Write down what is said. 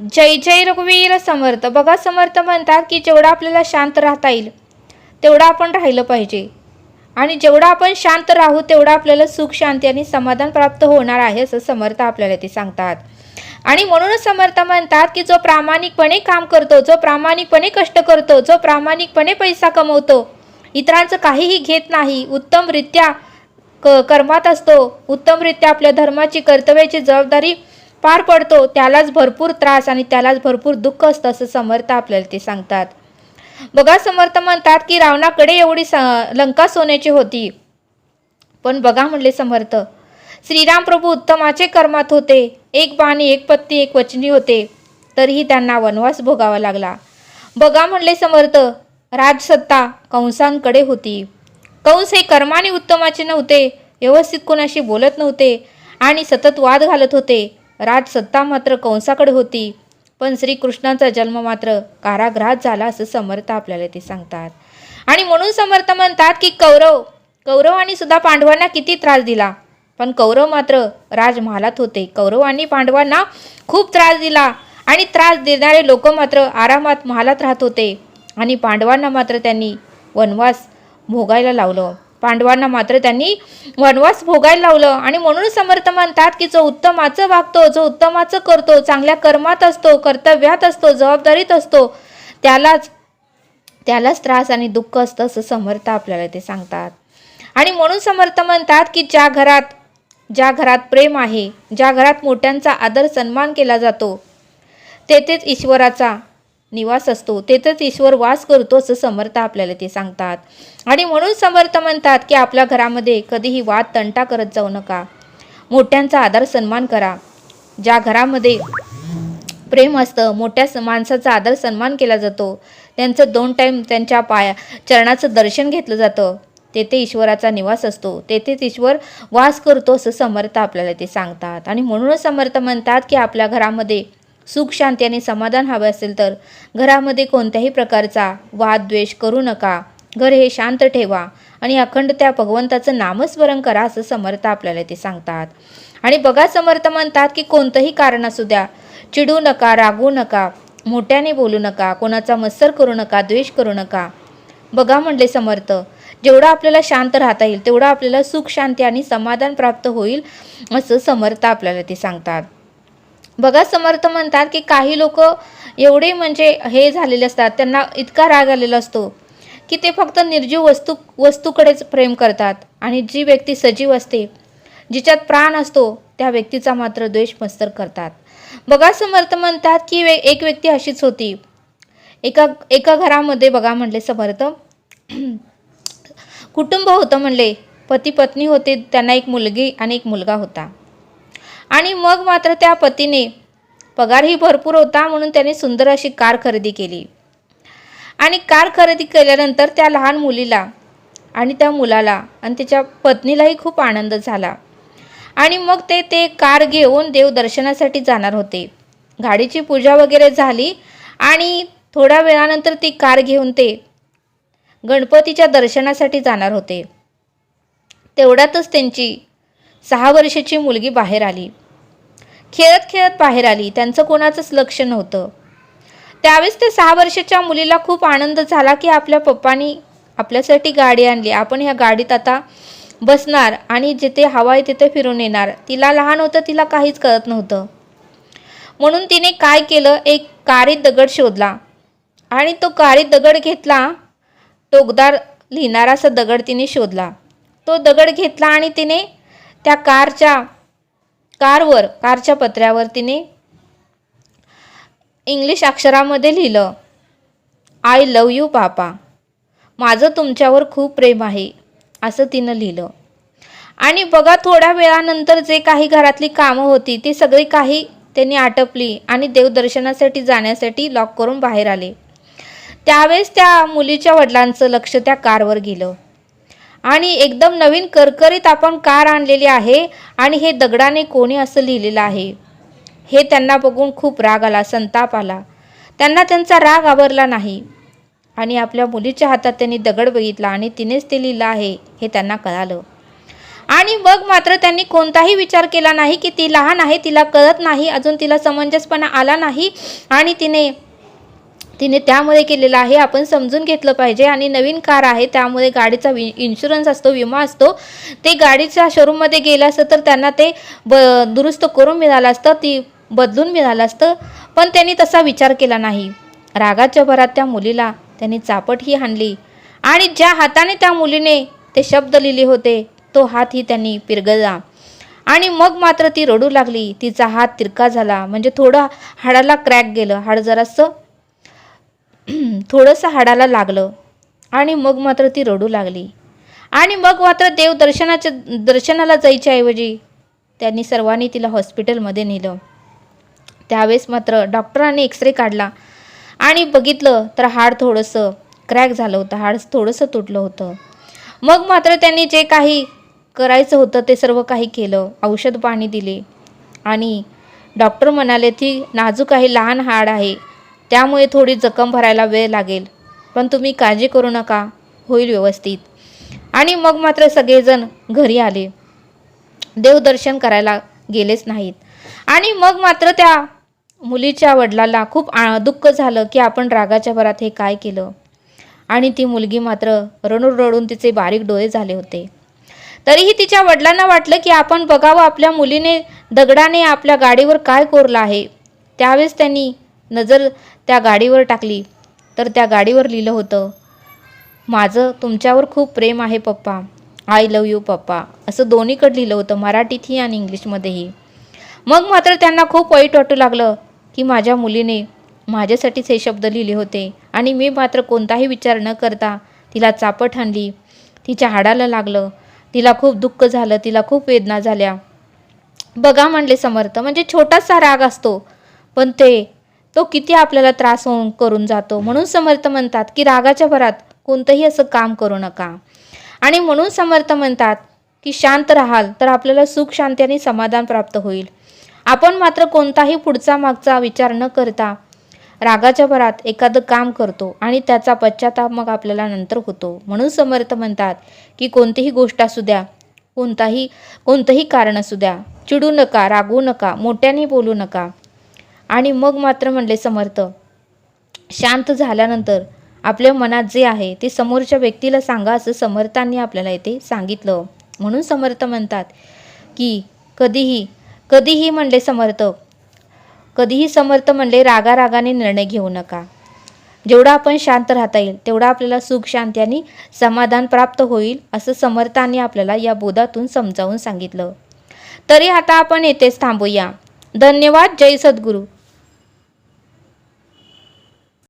जय जय रघुवीर समर्थ. बघा समर्थ म्हणतात की जेवढं आपल्याला शांत राहता येईल तेवढं आपण राहिलं पाहिजे. आणि जेवढं आपण शांत राहू तेवढं आपल्याला सुख शांती आणि समाधान प्राप्त होणार आहे असं समर्थ आपल्याला ते सांगतात. आणि म्हणूनच समर्थ म्हणतात की जो प्रामाणिकपणे काम करतो जो प्रामाणिकपणे कष्ट करतो जो प्रामाणिकपणे पैसा कमवतो इतरांचं काहीही घेत नाही उत्तमरित्या क कर्मात असतो उत्तमरित्या आपल्या धर्माची कर्तव्याची जबाबदारी पार पडतो त्यालाच भरपूर त्रास आणि त्यालाच भरपूर दुःख असतं असं समर्थ आपल्याला ते सांगतात. बघा समर्थ म्हणतात की रावणाकडे एवढी स लंका सोन्याची होती. पण बघा म्हणले समर्थ श्रीराम प्रभू उत्तमाचे कर्मात होते. एक बाणी एक पत्ती एक वचनी होते. तरीही त्यांना वनवास भोगावा लागला. बघा म्हणले समर्थ राजसत्ता कंसांकडे होती. कंस हे कर्माने उत्तमाचे नव्हते व्यवस्थित कोणाशी बोलत नव्हते आणि सतत वाद घालत होते. राजसत्ता मात्र कंसाकडे होती. पण श्रीकृष्णाचा जन्म मात्र कारागृहात झाला असं समर्थ आपल्याला ते सांगतात. आणि म्हणून समर्थ म्हणतात की कौरव कौरवांनी सुद्धा पांडवांना किती त्रास दिला. पण कौरव मात्र राजमहालात होते. कौरवांनी पांडवांना खूप त्रास दिला. आणि त्रास देणारे लोक मात्र आरामात महालात राहत होते. आणि पांडवांना मात्र त्यांनी वनवास भोगायला लावलं. पांडवांना मात्र त्यांनी वनवास भोगायला लावलं. आणि म्हणून समर्थ म्हणतात की जो उत्तमाचं वागतो जो उत्तमाचं करतो चांगल्या कर्मात असतो कर्तव्यात असतो जबाबदारीत असतो त्यालाच त्यालाच त्रास आणि दुःख असतं असं समर्थ आपल्याला ते सांगतात. आणि म्हणून समर्थ म्हणतात की ज्या घरात ज्या घरात प्रेम आहे ज्या घरात मोठ्यांचा आदर सन्मान केला जातो तेथेच ईश्वराचा निवास असतो तेथेच ईश्वर वास करतो असं समर्थ आपल्याला ते सांगतात. आणि म्हणून समर्थ म्हणतात की आपल्या घरामध्ये कधीही वाद तंटा करत जाऊ नका. मोठ्यांचा आदर सन्मान करा. ज्या घरामध्ये प्रेम असतं मोठ्या स- माणसाचा आदर सन्मान केला जातो. त्यांचं दोन टाईम त्यांच्या पाया चरणाचं दर्शन घेतलं जातं. तेथे ईश्वराचा निवास असतो. तेथेच ईश्वर वास करतो असं समर्थ आपल्याला ते सांगतात. आणि म्हणूनच समर्थ म्हणतात की आपल्या घरामध्ये सुख शांती आणि समाधान हवे असेल तर घरामध्ये कोणत्याही प्रकारचा वाद द्वेष करू नका. घर हे शांत ठेवा आणि अखंड त्या भगवंताचं नामस्मरण करा असं समर्थ आपल्याला ते सांगतात. आणि बघा समर्थ म्हणतात की कोणतंही कारण असू द्या. चिडू नका रागू नका मोठ्याने बोलू नका कोणाचा मत्सर करू नका द्वेष करू नका. बघा म्हणले समर्थ जेवढं आपल्याला शांत राहता येईल तेवढं आपल्याला सुख शांती आणि समाधान प्राप्त होईल असं समर्थ आपल्याला ते सांगतात. बघा समर्थ म्हणतात की काही लोक एवढे म्हणजे हे झालेले असतात त्यांना इतका राग आलेला असतो की ते फक्त निर्जीव वस्तू वस्तूकडेच प्रेम करतात. आणि जी व्यक्ती सजीव असते जिच्यात प्राण असतो त्या व्यक्तीचा मात्र द्वेष मस्तर करतात. बघा समर्थ म्हणतात की वे एक व्यक्ती अशीच होती. एका एका घरामध्ये बघा म्हणले समर्थ. कुटुंब होतं म्हणले. पती पत्नी होते त्यांना एक मुलगी आणि एक मुलगा होता. आणि मग मात्र त्या पतीने पगारही भरपूर होता म्हणून त्याने सुंदर अशी कार खरेदी केली. आणि कार खरेदी केल्यानंतर त्या लहान मुलीला आणि त्या मुलाला आणि त्याच्या पत्नीलाही खूप आनंद झाला. आणि मग ते ते कार घेऊन देवदर्शनासाठी जाणार होते. गाडीची पूजा वगैरे झाली आणि थोड्या वेळानंतर ती कार घेऊन ते गणपतीच्या दर्शनासाठी जाणार होते. तेवढ्यातच त्यांची सहा वर्षाची मुलगी बाहेर आली. खेळत खेळत बाहेर आली. त्यांचं कोणाचंच लक्ष नव्हतं. त्यावेळेस त्या सहा वर्षाच्या मुलीला खूप आनंद झाला की आपल्या पप्पानी आपल्यासाठी गाडी आणली. आपण ह्या गाडीत आता बसणार आणि जिथे हवा आहे तिथे फिरून येणार. तिला लहान होतं तिला काहीच कळत नव्हतं. म्हणून तिने काय केलं? एक कारीत दगड शोधला. आणि तो कारीत दगड घेतला. टोकदार लिहिणारा असा दगड तिने शोधला. तो दगड घेतला आणि तिने त्या कारच्या कारवर कारच्या पत्र्यावर तिने इंग्लिश अक्षरामध्ये लिहिलं आय लव यू पापा माझं तुमच्यावर खूप प्रेम आहे असं तिनं लिहिलं. आणि बघा थोड्या वेळानंतर जे काही घरातली कामं होती ती सगळी काही त्यांनी आटपली आणि देवदर्शनासाठी जाण्यासाठी लॉक करून बाहेर आले. त्यावेळेस त्या मुलीच्या वडिलांचं लक्ष त्या कारवर गेलं. आणि एकदम नवीन करकरीत आपण कार आणलेली आहे आणि हे दगडाने कोणी असं लिहिलेलं आहे. हे त्यांना बघून खूप राग आला संताप आला. त्यांना त्यांचा राग आवरला नाही. आणि आपल्या मुलीच्या हातात त्यांनी दगड बघितला आणि तिनेच ते लिहिलं आहे हे त्यांना कळालं. आणि मग मात्र त्यांनी कोणताही विचार केला नाही की ती लहान आहे तिला कळत नाही अजून तिला समंजसपणा आला नाही आणि तिने तिने त्यामध्ये केलेलं आहे. आपण समजून घेतलं पाहिजे. आणि नवीन कार आहे त्यामुळे गाडीचा वि इन्शुरन्स असतो विमा असतो. ते गाडीच्या शोरूममध्ये गेलं असतं तर त्यांना ते ब दुरुस्त करून मिळालं असतं ती बदलून मिळालं असतं. पण त्यांनी तसा विचार केला नाही. रागाच्या भरात त्या मुलीला त्यांनी चापटही हाणली. आणि ज्या हाताने त्या मुलीने ते शब्द लिहिले होते तो हातही त्यांनी पिरगळला. आणि मग मात्र ती रडू लागली. तिचा हात तिरका झाला. म्हणजे थोडं हाडाला क्रॅक गेलं. हाड जरासं थोडंसं हाडाला लागलं आणि मग मात्र ती रडू लागली. आणि मग मात्र देव दर्शनाच्या दर्शनाला जायच्या ऐवजी त्यांनी सर्वांनी तिला हॉस्पिटलमध्ये नेलं. त्यावेळेस मात्र डॉक्टरांनी एक्सरे काढला आणि बघितलं तर हाड थोडंसं क्रॅक झालं होतं हाड थोडंसं तुटलं होतं. मग मात्र त्यांनी जे काही करायचं होतं ते सर्व काही केलं औषध पाणी दिले आणि डॉक्टर म्हणाले ती नाजूक आहे लहान हाड आहे त्यामुळे थोडी जखम भरायला वेळ लागेल. पण तुम्ही काळजी करू नका. होईल व्यवस्थित. आणि मग मात्र सगळेजण घरी आले. देवदर्शन करायला गेलेच नाहीत. आणि मग मात्र त्या मुलीच्या वडिलाला खूप आ- दुःख झालं की आपण रागाच्या भरात हे काय केलं? आणि ती मुलगी मात्र रडून रडून तिचे बारीक डोळे झाले होते. तरीही तिच्या वडिलांना वाटलं की आपण बघावं आपल्या मुलीने दगडाने आपल्या गाडीवर काय कोरलं आहे. त्यावेळेस त्यांनी नजर त्या गाडीवर टाकली. तर त्या गाडीवर लिहिलं होतं माझं तुमच्यावर खूप प्रेम आहे पप्पा. आय लव यू पप्पा. असं दोन्हीकडे लिहिलं होतं मराठीतही आणि इंग्लिशमध्येही. मग मात्र त्यांना खूप वाईट वाटू लागलं की माझ्या मुलीने माझ्यासाठीच हे शब्द लिहिले होते आणि मी मात्र कोणताही विचार न करता तिला चापट आणली. तिच्या हाडाला लागलं. तिला खूप दुःख झालं. तिला खूप वेदना झाल्या. बघा म्हणले समर्थ म्हणजे छोटासा राग असतो. पण ते तो किती आपल्याला त्रास होऊन करून जातो. म्हणून समर्थ म्हणतात की रागाच्या भरात कोणतंही असं काम करू नका. आणि म्हणून समर्थ म्हणतात की शांत राहाल तर आपल्याला सुख शांती आणि समाधान प्राप्त होईल. आपण मात्र कोणताही पुढचा मागचा विचार न करता रागाच्या भरात एखादं काम करतो आणि त्याचा पश्चाताप मग आपल्याला नंतर होतो. म्हणून समर्थ म्हणतात की कोणतीही गोष्ट असू द्या कोणताही कोणतंही कारण असू द्या चिडू नका रागवू नका मोठ्याने बोलू नका. आणि मग मात्र म्हणले समर्थ. शांत झाल्यानंतर आपल्या मनात जे आहे ते समोरच्या व्यक्तीला सांगा असं समर्थांनी आपल्याला येथे सांगितलं. म्हणून समर्थ म्हणतात की कधीही कधीही म्हणले समर्थ कधीही समर्थ म्हणले रागा रागाने निर्णय घेऊ नका. जेवढा आपण शांत राहता येईल तेवढा आपल्याला सुख शांती आणि समाधान प्राप्त होईल असं समर्थांनी आपल्याला या बोधातून समजावून सांगितलं. तरी आता आपण येथेच थांबूया. धन्यवाद. जय सद्गुरू.